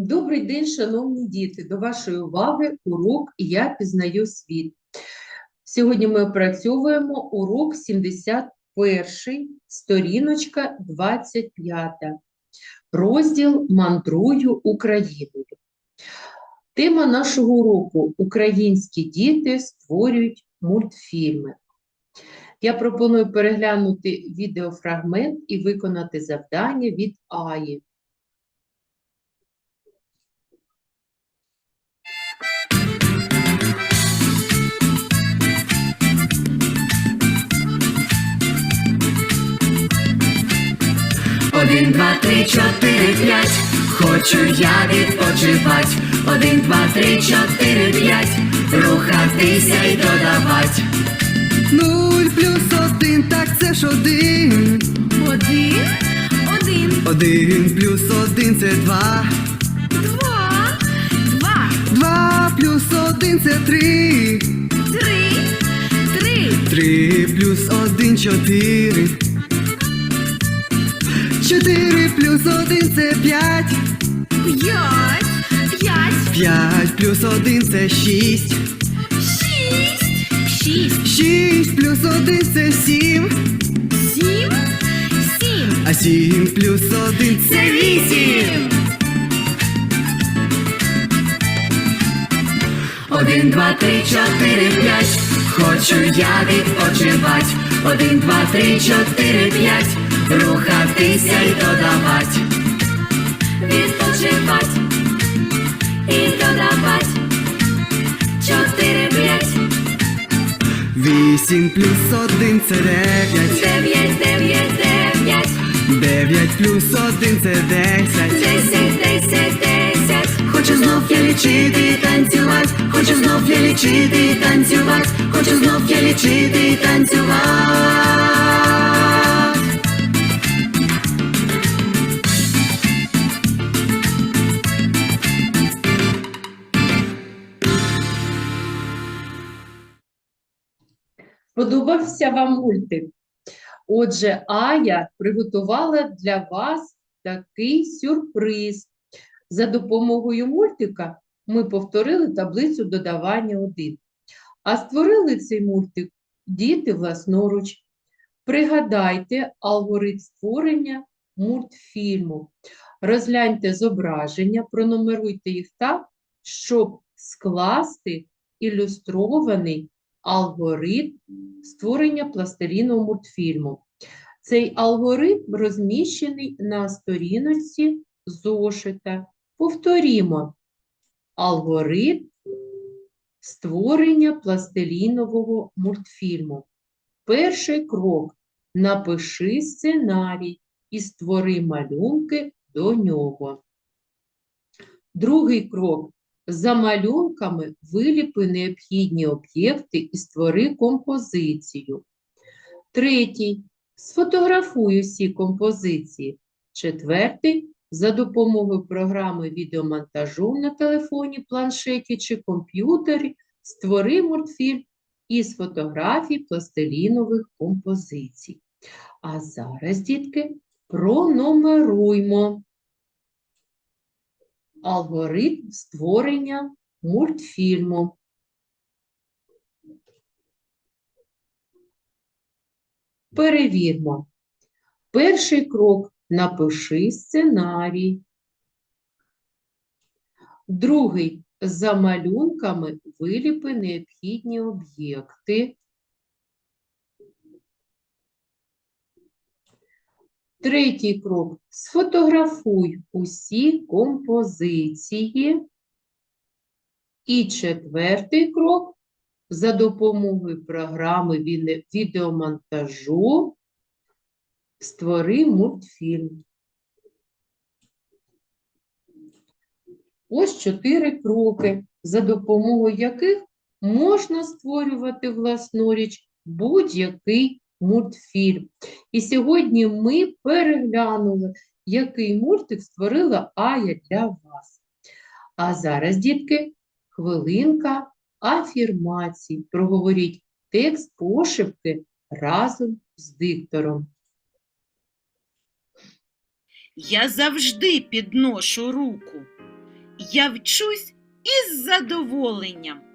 Добрий день, шановні діти! До вашої уваги урок «Я пізнаю світ». Сьогодні ми опрацьовуємо урок 71, сторіночка 25, розділ «Мандрую Україною». Тема нашого уроку «Українські діти створюють мультфільми». Я пропоную переглянути відеофрагмент і виконати завдання від Аї. Два, три, чотири, п'ять. Хочу я відпочивать. Один, два, три, чотири, п'ять. Рухатися й додавать. Нуль плюс один, так це ж один. Один, один, Один плюс один це два. два, два, Два плюс один це три. три, три, Три плюс один чотири. Чотири плюс один це п'ять. п'ять, п'ять, П'ять плюс один це шість. шість, шість, Шість плюс один це сім. сім, сім. А сім плюс один це вісім. Один, два, три, чотири, п'ять. Хочу я відпочивать. Один, два, три, чотири, п'ять. Рухатися й додавать. Відпочивать і додавать. Чотири, п'ять, Вісім плюс один це дев'ять. дев'ять, дев'ять, дев'ять. Дев'ять плюс один це десять. Десять, десять, десять. Хочу знов я лічити і танцювати. Хочу знов я лічити і танцювати. Хочу знов я лічити і танцювати. Сподобався вам мультик? Отже, Ая приготувала для вас такий сюрприз. За допомогою мультика ми повторили таблицю додавання 1. А створили цей мультик діти власноруч. Пригадайте алгоритм створення мультфільму. Розгляньте зображення, пронумеруйте їх так, щоб скласти ілюстрований алгоритм створення пластилінового мультфільму. Цей алгоритм розміщений на сторіночці зошита. Повторімо. Алгоритм створення пластилінового мультфільму. Перший крок. Напиши сценарій і створи малюнки до нього. Другий крок. За малюнками виліпи необхідні об'єкти і створи композицію. Третій. Сфотографуй усі композиції. Четвертий. За допомогою програми відеомонтажу на телефоні, планшеті чи комп'ютері створи мультфільм із фотографій пластилінових композицій. А зараз, дітки, пронумеруймо алгоритм створення мультфільму. Перевірмо. Перший крок напиши сценарій. Другий за малюнками виліпи необхідні об'єкти. Третій крок сфотографуй усі композиції. І четвертий крок за допомогою програми відеомонтажу створи мультфільм. Ось чотири кроки, за допомогою яких можна створювати власноруч будь-який мультфільм. І сьогодні ми переглянули, який мультик створила Ая для вас. А зараз, дітки, хвилинка афірмацій. Проговоріть текст пошепки разом з диктором. Я завжди підношу руку. Я вчусь із задоволенням.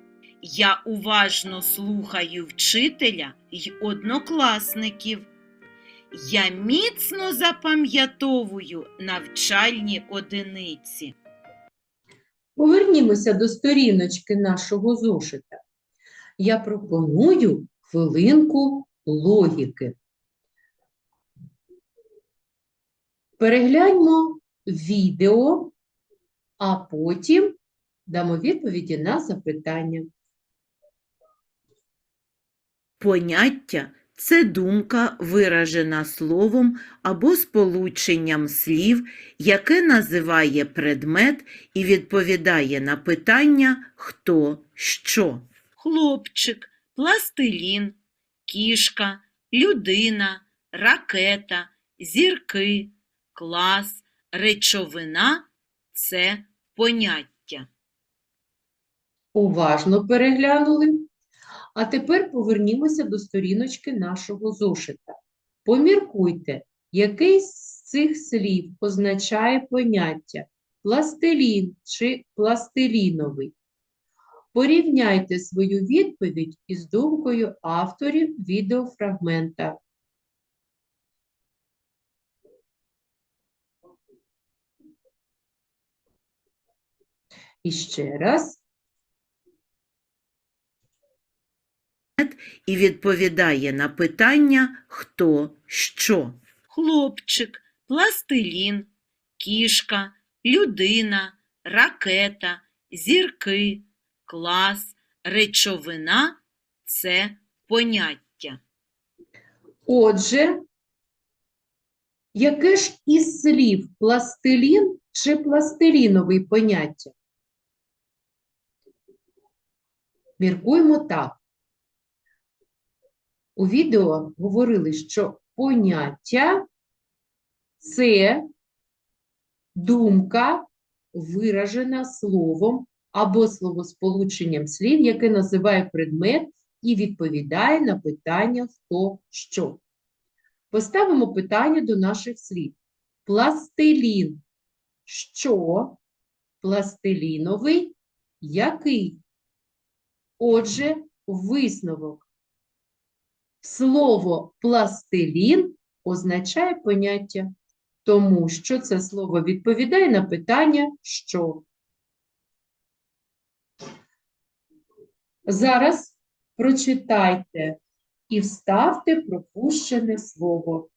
Я уважно слухаю вчителя й однокласників. Я міцно запам'ятовую навчальні одиниці. Повернімося до сторіночки нашого зошита. Я пропоную хвилинку логіки. Перегляньмо відео, а потім дамо відповіді на запитання. Поняття це думка, виражена словом або сполученням слів, яке називає предмет і відповідає на питання хто, що. Хлопчик, пластилін, кішка, людина, ракета, зірки, клас, речовина це поняття. Уважно переглянули. А тепер повернімося до сторіночки нашого зошита. Поміркуйте, який з цих слів означає поняття пластилін чи пластиліновий. Порівняйте свою відповідь із думкою авторів відеофрагмента. І ще раз. І відповідає на питання хто, що. Хлопчик, пластилін, кішка, людина, ракета, зірки, клас, речовина це поняття. Отже, яке ж із слів пластилін чи пластиліновий поняття? Міркуємо так. У відео говорили, що поняття це думка, виражена словом або словосполученням слів, яке називає предмет і відповідає на питання хто що. Поставимо питання до наших слів. Пластилін. Що? Пластиліновий який? Отже, висновок. Слово пластилін означає поняття, тому що це слово відповідає на питання що. Зараз прочитайте і вставте пропущене слово.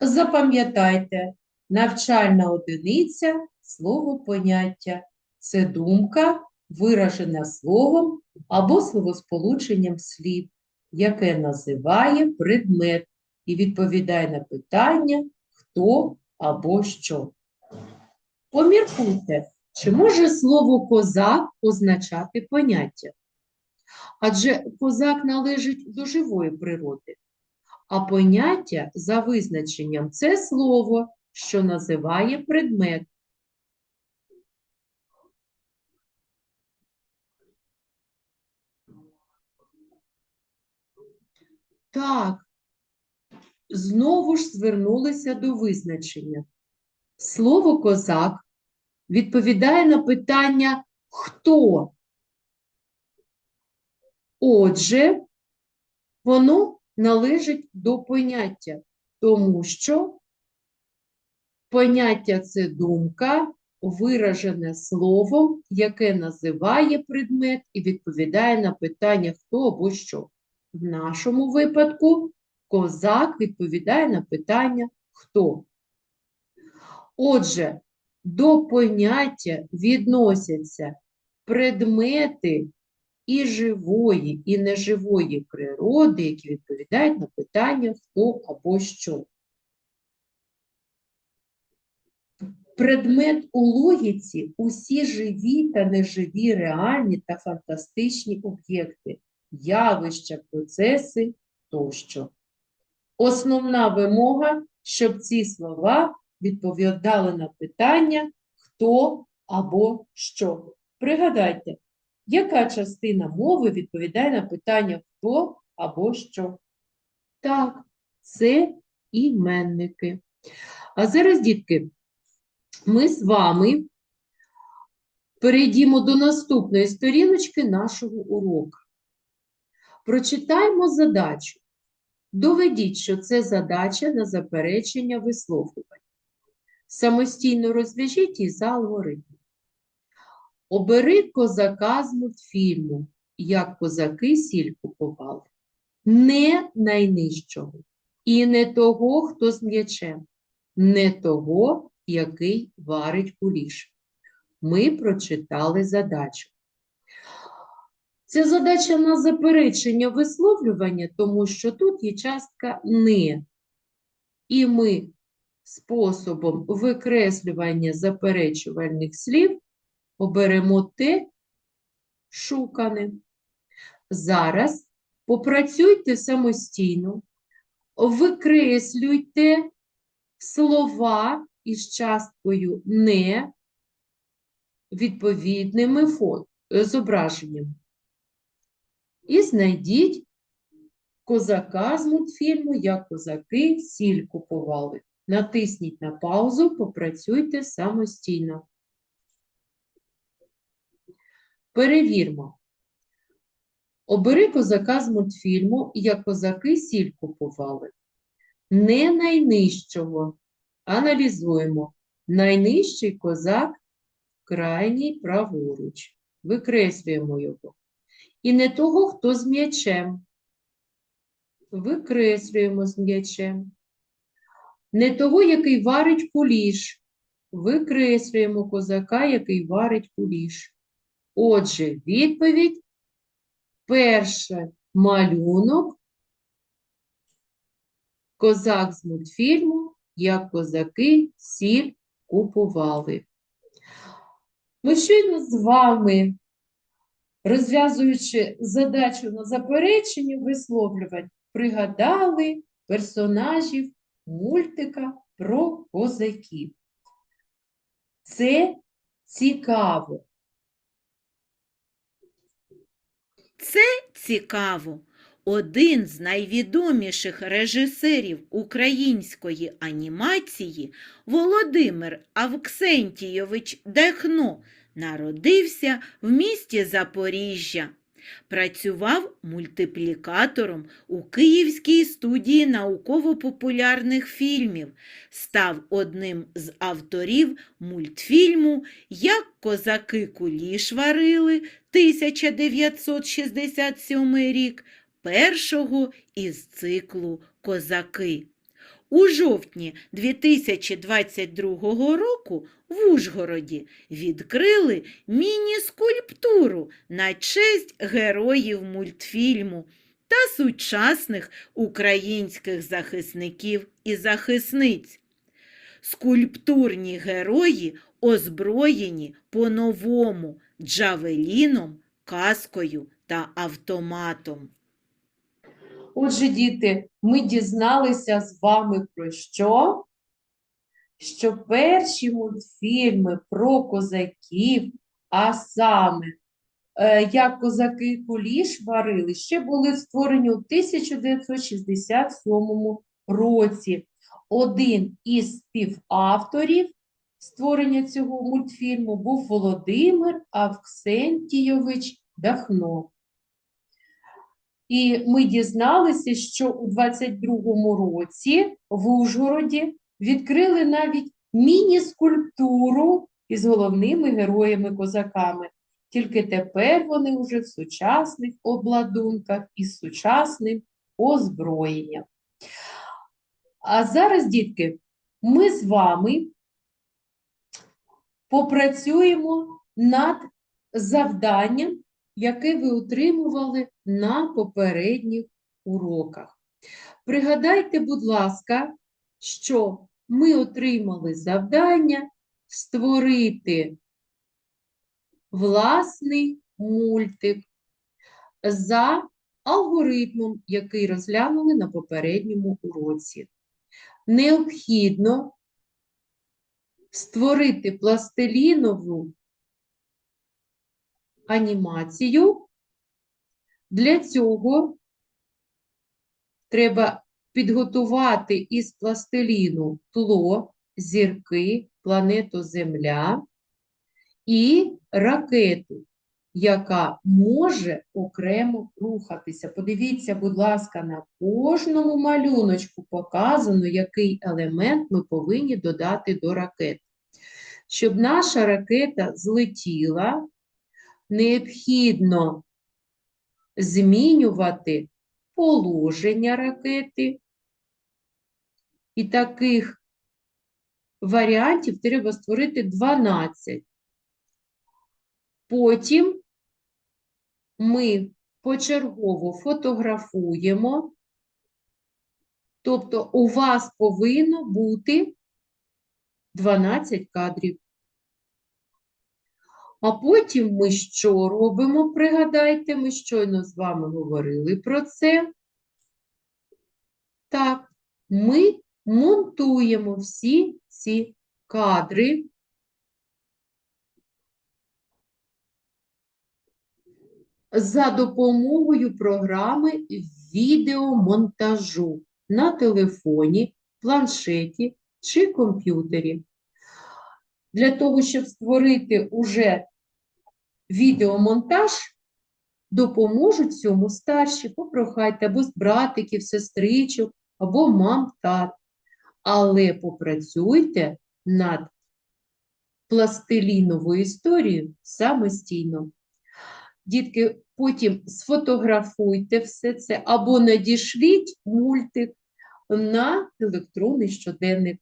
Запам'ятайте, навчальна одиниця слово поняття це думка, виражена словом або словосполученням слів, яке називає предмет і відповідає на питання хто або що. Поміркуйте, чи може слово козак означати поняття? Адже козак належить до живої природи, а поняття за визначенням це слово, що називає предмет. Так, знову ж звернулися до визначення. Слово козак відповідає на питання хто. Отже, воно належить до поняття, тому що поняття це думка, виражене словом, яке називає предмет і відповідає на питання хто або що. В нашому випадку козак відповідає на питання хто. Отже, до поняття відносяться предмети і живої, і неживої природи, які відповідають на питання хто або що. Предмет у логіці усі живі та неживі реальні та фантастичні об'єкти, явища, процеси тощо. Основна вимога, щоб ці слова відповідали на питання хто або що. Пригадайте, яка частина мови відповідає на питання хто або що? Так, це іменники. А зараз, дітки, ми з вами перейдімо до наступної сторіночки нашого уроку. Прочитаємо задачу. Доведіть, що це задача на заперечення висловлювання. Самостійно розв'яжіть її за алгоритмом. Обери козака з мультфільму, як козаки сіль купували. Не найнижчого. І не того, хто з м'ячем, не того, який варить куліш. Ми прочитали задачу. Це задача на заперечення висловлювання, тому що тут є частка не. І ми способом викреслювання заперечувальних слів оберемо те шукане. Зараз попрацюйте самостійно, викреслюйте слова із часткою не відповідними е, зображеннями. І знайдіть козака з мультфільму, як козаки сіль купували. Натисніть на паузу, попрацюйте самостійно. Перевірмо. Обери козака з мультфільму, як козаки сіль купували. Не найнижчого. Аналізуємо. Найнижчий козак крайній праворуч. Викреслюємо його. І не того, хто з м'ячем. Викреслюємо з м'ячем. Не того, який варить куліш. Викреслюємо козака, який варить куліш. Отже, відповідь перше малюнок. Козак з мультфільму, як козаки сіль купували. Ми щойно з вами, розв'язуючи задачу на заперечення висловлювань, пригадали персонажів мультика про козаків. Це цікаво. Це цікаво. Один з найвідоміших режисерів української анімації Володимир Авксентійович Дехно народився в місті Запоріжжя. Працював мультиплікатором у Київській студії науково-популярних фільмів, став одним з авторів мультфільму Як козаки куліш варили 1967 рік, першого із циклу Козаки. У жовтні 2022 року в Ужгороді відкрили міні-скульптуру на честь героїв мультфільму та сучасних українських захисників і захисниць. Скульптурні герої озброєні по-новому джавеліном, каскою та автоматом. Отже, діти, ми дізналися з вами про що? Що перші мультфільми про козаків, а саме е, як козаки куліш варили, ще були створені у 1967 році. Один із співавторів створення цього мультфільму був Володимир Авксентійович Дахно. І ми дізналися, що у 22-му році в Ужгороді відкрили навіть міні-скульптуру із головними героями-козаками. Тільки тепер вони вже в сучасних обладунках із сучасним озброєнням. А зараз, дітки, ми з вами попрацюємо над завданням, яке ви отримували на попередніх уроках. Пригадайте, будь ласка, що ми отримали завдання створити власний мультик за алгоритмом, який розглянули на попередньому уроці. Необхідно створити пластилінову анімацію. Для цього треба підготувати із пластиліну тло, зірки, планету Земля і ракету, яка може окремо рухатися. Подивіться, будь ласка, на кожному малюночку показано, який елемент ми повинні додати до ракети. Щоб наша ракета злетіла, необхідно змінювати положення ракети. І таких варіантів треба створити 12. Потім ми почергово фотографуємо, тобто у вас повинно бути 12 кадрів. А потім ми що робимо? Пригадайте, ми щойно з вами говорили про це. Так, ми монтуємо всі ці кадри. За допомогою програми відеомонтажу на телефоні, планшеті чи комп'ютері. Для того, щоб створити уже відеомонтаж, допоможуть цьому старші, попрохайте або з братиків, сестричок, або мам, тат. Але попрацюйте над пластиліновою історією самостійно. Дітки, потім сфотографуйте все це або надішліть мультик на електронний щоденник.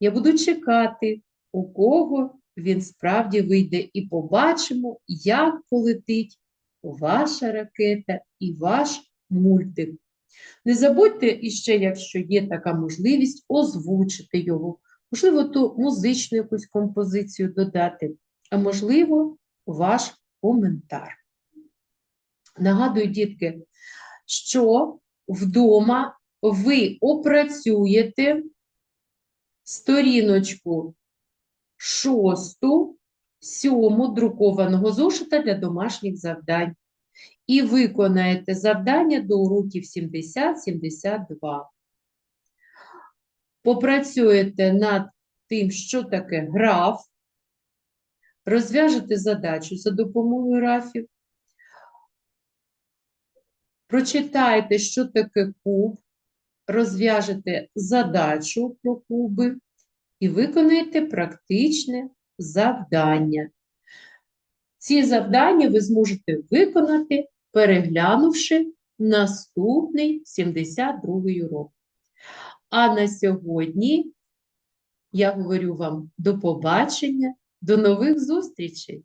Я буду чекати, у кого він справді вийде, і побачимо, як полетить ваша ракета і ваш мультик. Не забудьте іще, якщо є така можливість, озвучити його. Можливо, ту музичну якусь композицію додати, а можливо, ваш коментар. Нагадую, дітки, що вдома ви опрацюєте сторіночку шосту, сьому друкованого зошита для домашніх завдань. І виконаєте завдання до уроків 70-72. Попрацюєте над тим, що таке граф, розв'яжете задачу за допомогою графів, прочитаєте, що таке куб, розв'яжете задачу про куби і виконаєте практичне завдання. Ці завдання ви зможете виконати, переглянувши наступний 72-й урок. А на сьогодні я говорю вам до побачення, до нових зустрічей!